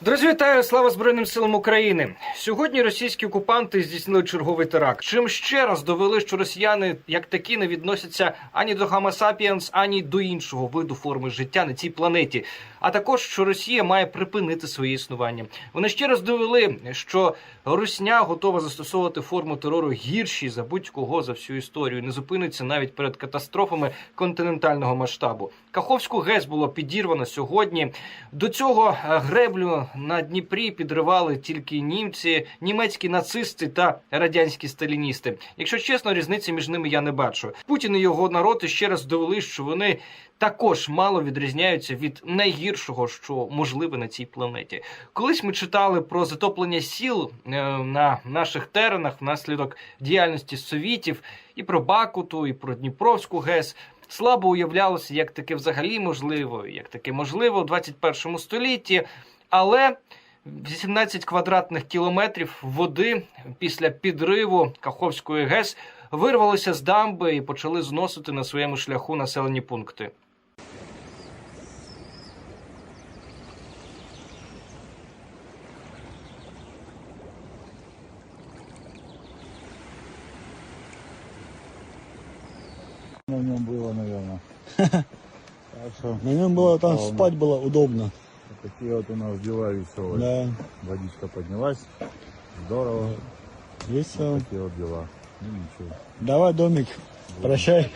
Друзі, вітаю! Слава Збройним силам України! Сьогодні російські окупанти здійснили черговий теракт. Чим ще раз довели, що росіяни як такі не відносяться ані до sapiens, ані до іншого виду форми життя на цій планеті. А також що Росія має припинити своє існування. Вони ще раз довели, що Русня готова застосовувати форму терору гірші за будь-кого за всю історію. Не зупиниться навіть перед катастрофами континентального масштабу. Каховську ГЕС було підірвано сьогодні. До цього е, на Дніпрі підривали тільки німці, німецькі нацисти та радянські сталіністи. Якщо чесно, різниці між ними я не бачу. Путін і його народ ще раз довели, що вони також мало відрізняються від найгіршого, що можливе на цій планеті. Колись ми читали про затоплення сіл е, на наших теренах внаслідок діяльності совітів, і про Бакуту, і про Дніпровську ГЕС. Слабо уявлялося, як таке взагалі можливо, як таке можливо у 21 столітті. Але 18 квадратних кілометрів води після підриву Каховської ГЕС вирвалися з дамби і почали зносити на своєму шляху населені пункти. На нем было, наверное. Так что На нем было там Полно. спать было удобно. Вот такие вот у нас дела веселые. Да. Водичка поднялась. Здорово. Весело. Такие вот дела. Ну ничего. Давай, домик. Прощай.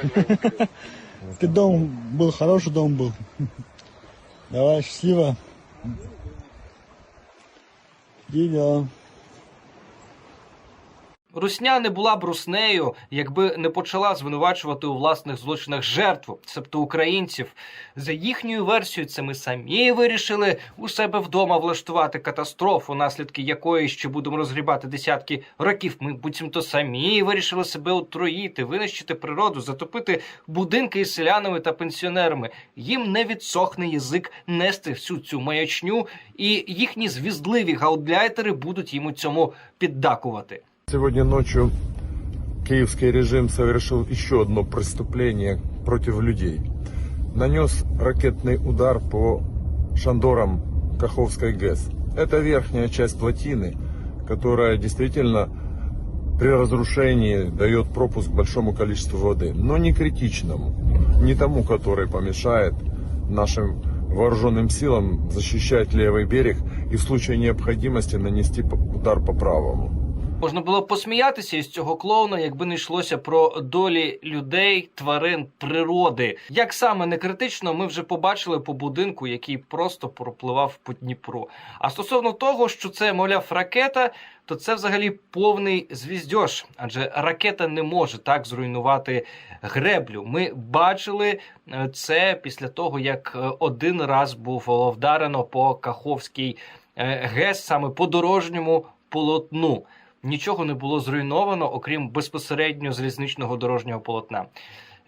Ты дом был, хороший дом был. Давай, счастливо. Иди дела. Русня не була б руснею, якби не почала звинувачувати у власних злочинах жертву, себто українців. За їхньою версією, це ми самі вирішили у себе вдома влаштувати катастрофу, наслідки якої ще будемо розгрібати десятки років. Ми буцімто самі вирішили себе отруїти, винищити природу, затопити будинки із селянами та пенсіонерами. Їм не відсохне язик нести всю цю маячню, і їхні звіздливі гаудляйтери будуть їм у цьому піддакувати. Сегодня ночью киевский режим совершил еще одно преступление против людей. Нанес ракетный удар по шандорам Каховской ГЭС. Это верхняя часть плотины, которая действительно при разрушении дает пропуск большому количеству воды, но не критичному, не тому, который помешает нашим вооруженным силам защищать левый берег и в случае необходимости нанести удар по правому. Можна було б посміятися із цього клоуна, якби не йшлося про долі людей, тварин, природи. Як саме не критично, ми вже побачили по будинку, який просто пропливав по Дніпру. А стосовно того, що це, мовляв, ракета, то це взагалі повний звіздьош, адже ракета не може так зруйнувати греблю. Ми бачили е, це після того, як е, один раз було вдарено по Каховській е, ГЕС, саме по дорожньому полотну нічого не було зруйновано, окрім безпосередньо залізничного дорожнього полотна.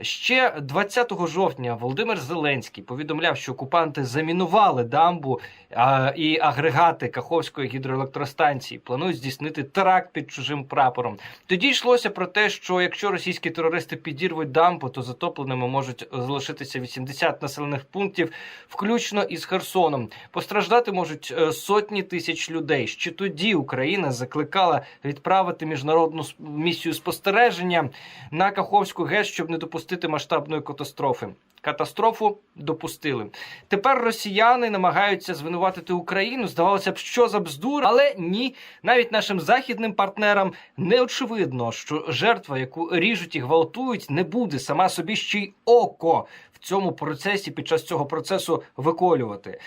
Ще 20 жовтня Володимир Зеленський повідомляв, що окупанти замінували дамбу а, і агрегати Каховської гідроелектростанції. Планують здійснити теракт під чужим прапором. Тоді йшлося про те, що якщо російські терористи підірвуть дамбу, то затопленими можуть залишитися 80 населених пунктів, включно із Херсоном. Постраждати можуть е, сотні тисяч людей. Ще тоді Україна закликала відправити міжнародну місію спостереження на Каховську ГЕС, щоб не допустити масштабної катастрофи. Катастрофу допустили. Тепер росіяни намагаються звинуватити Україну. Здавалося б, що за бздур, але ні, навіть нашим західним партнерам не очевидно, що жертва, яку ріжуть і гвалтують, не буде сама собі ще й око в цьому процесі під час цього процесу виколювати.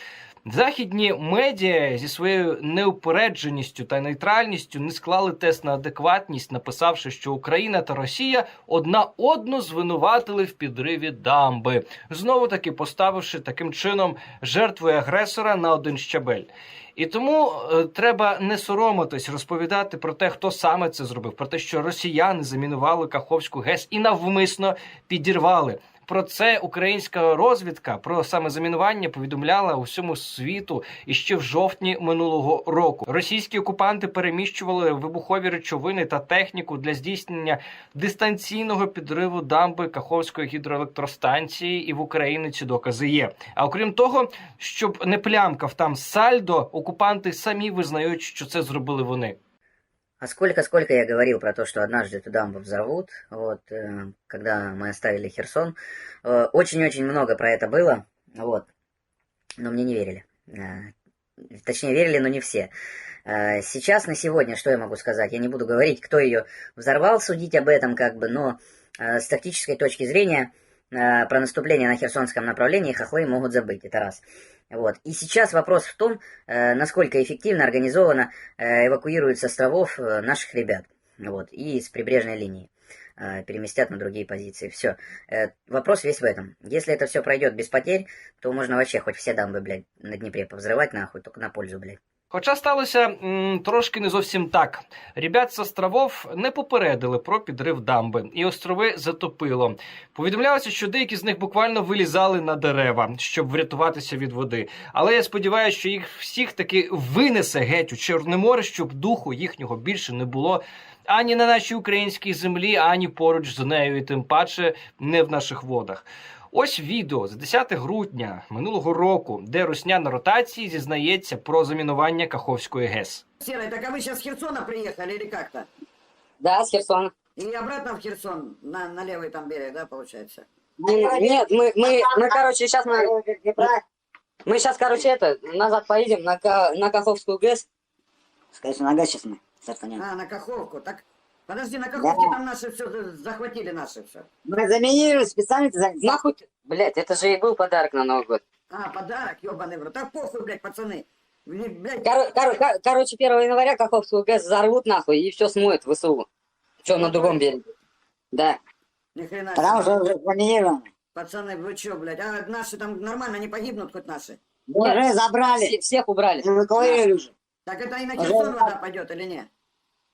Західні медіа зі своєю неупередженістю та нейтральністю не склали тест на адекватність, написавши, що Україна та Росія одна одну звинуватили в підриві дамби, знову таки поставивши таким чином жертвою агресора на один щабель. І тому е, треба не соромитись розповідати про те, хто саме це зробив, про те, що росіяни замінували Каховську ГЕС і навмисно підірвали. Про це українська розвідка про саме замінування повідомляла усьому світу іще в жовтні минулого року. Російські окупанти переміщували вибухові речовини та техніку для здійснення дистанційного підриву дамби Каховської гідроелектростанції, і в Україні ці докази є. А окрім того, щоб не плямкав там сальдо, окупанти самі визнають, що це зробили вони. А сколько-сколько я говорил про то, что однажды эту дамбу взорвут, вот, э, когда мы оставили Херсон. Э, Очень-очень много про это было, вот, но мне не верили. Э, Точнее, верили, но не все. Э, Сейчас, на сегодня, что я могу сказать? Я не буду говорить, кто ее взорвал, судить об этом, как бы, но э, с тактической точки зрения э, про наступление на Херсонском направлении хохлы могут забыть, это раз. Вот. И сейчас вопрос в том, э, насколько эффективно организовано э, эвакуируют с островов э, наших ребят. Вот, и с прибрежной линии э, переместят на другие позиции. Все. Вопрос весь в этом. Если это все пройдет без потерь, то можно вообще хоть все дамбы, блядь, на Днепре повзрывать нахуй, только на пользу, блядь. Хоча сталося м, трошки не зовсім так. Ребят з островов не попередили про підрив дамби, і острови затопило. Повідомлялося, що деякі з них буквально вилізали на дерева, щоб врятуватися від води. Але я сподіваюся, що їх всіх таки винесе геть у Чорне море, щоб духу їхнього більше не було ані на нашій українській землі, ані поруч з нею, і тим паче не в наших водах. Ось відео з 10 грудня минулого року, де Русня на ротації зізнається про замінування Каховської ГЕС. Серый, так а вы сейчас с Херсона приехали или как-то? Да, с Херсона. И обратно в Херсон, на, на левый там берег, да, получается? Нет, мы, мы, мы, короче, сейчас мы, мы сейчас, короче, это, назад поедем на, Ка- на Каховскую ГЭС. Конечно, нога сейчас мы Стартанем. А, на Каховку. Так, подожди, на Каховке там наши все захватили наши все. Мы заминировали специально. Нахуй, ты- блядь, это же и был подарок на Новый год. А, подарок, ебаный в рот. Так похуй, блядь, пацаны. Блин, Блядь, Коро- коро- ко- короче, 1 января Каховскую ГЭС взорвут нахуй и все смоет в ВСУ. Че, на другом береге. Да. ни хрена Потому себе. что уже заминировано. Пацаны, вы че, блядь? А наши там нормально не погибнут хоть наши? Уже забрали. всех убрали. Эвакуировали уже. Так это и на Херсон вода пойдет или нет?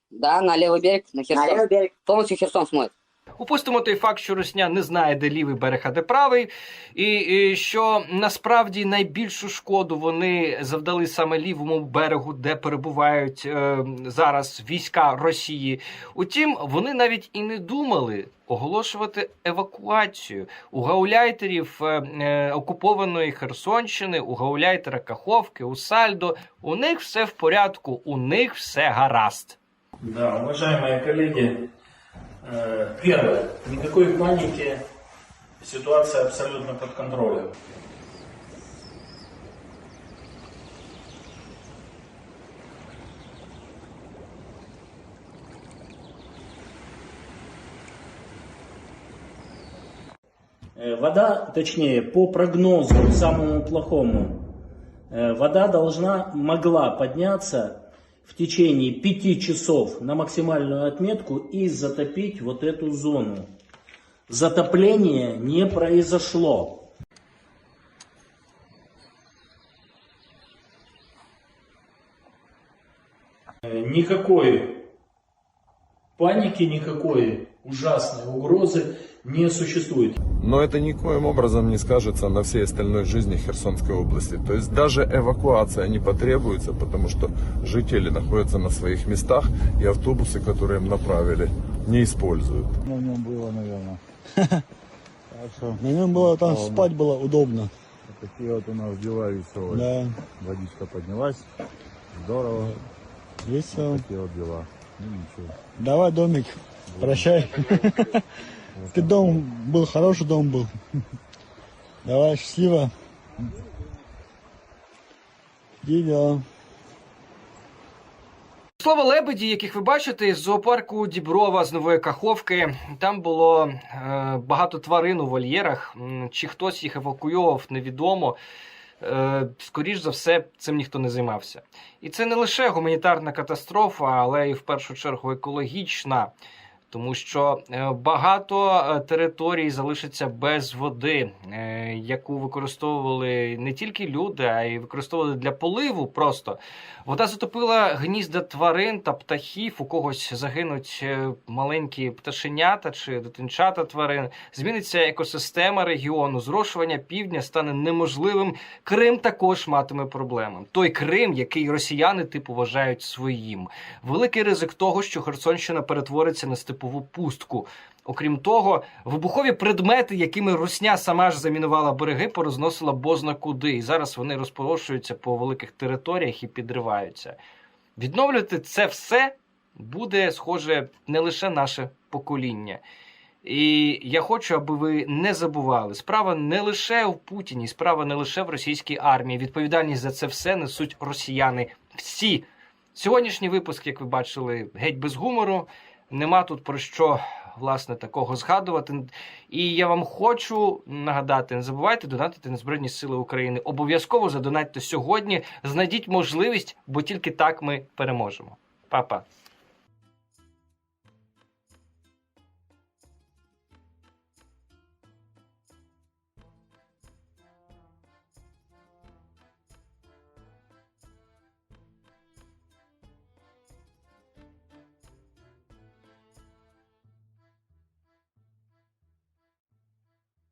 Да, на левый берег, на Херсон. На левый берег. Полностью Херсон смоет. Упустимо той факт, що Русня не знає, де лівий берег, а де правий, і, і що насправді найбільшу шкоду вони завдали саме лівому берегу, де перебувають е, зараз війська Росії. Утім, вони навіть і не думали оголошувати евакуацію у гауляйтерів е, е, окупованої Херсонщини, у гауляйтера Каховки, у Сальдо. У них все в порядку, у них все гаразд. Да, уважаемые коллеги, первое, никакой паники, ситуация абсолютно под контролем. Э, Вода, точнее, по прогнозу самому плохому, э, вода должна, могла подняться в течение пяти часов на максимальную отметку и затопить вот эту зону. Затопление не произошло. Э, Никакой паники, никакой ужасной угрозы не существует. Но это никоим образом не скажется на всей остальной жизни Херсонской области. То есть даже эвакуация не потребуется, потому что жители находятся на своих местах и автобусы, которые им направили, не используют. В нем было, наверное. На нем было там спать было удобно. такие вот у нас дела веселые. Да, Водичка поднялась. Здорово. весело. Такие вот дела. Ну ничего. Давай, домик, прощай. Ты дом был, хороший дом был. Давай, счастливо. Иди дела. Слово лебеді, яких ви бачите, з зоопарку Діброва з нової Каховки. Там було е, багато тварин у вольєрах. М, Чи хтось їх евакуйовував, невідомо. Е, скоріш за все, цим ніхто не займався. І це не лише гуманітарна катастрофа, але й в першу чергу екологічна. тому що е, багато е, територій залишиться без води, е, яку використовували не тільки люди, а й використовували для поливу. Просто вода затопила гнізда тварин та птахів. У когось загинуть маленькі пташенята чи дитинчата тварин. Зміниться екосистема регіону. Зрошування півдня стане неможливим. Крим також матиме проблеми. Той Крим, який росіяни типу вважають своїм. Великий ризик того, що Херсонщина перетвориться на степову пустку. Окрім того, вибухові предмети, якими Русня сама ж замінувала береги, порозносила бозна куди. І зараз вони розпорошуються по великих територіях і підриваються. Відновлювати це все буде схоже не лише наше покоління. І я хочу, аби ви не забували, справа не лише в Путіні, справа не лише в російській армії. Відповідальність за це все несуть росіяни. Всі. Сьогоднішній випуск, як ви бачили, геть без гумору. Нема тут про що власне такого згадувати. І я вам хочу нагадати: не забувайте донатити на Збройні Сили України. Обов'язково задонатьте сьогодні. Знайдіть можливість, бо тільки так ми переможемо. Па-па.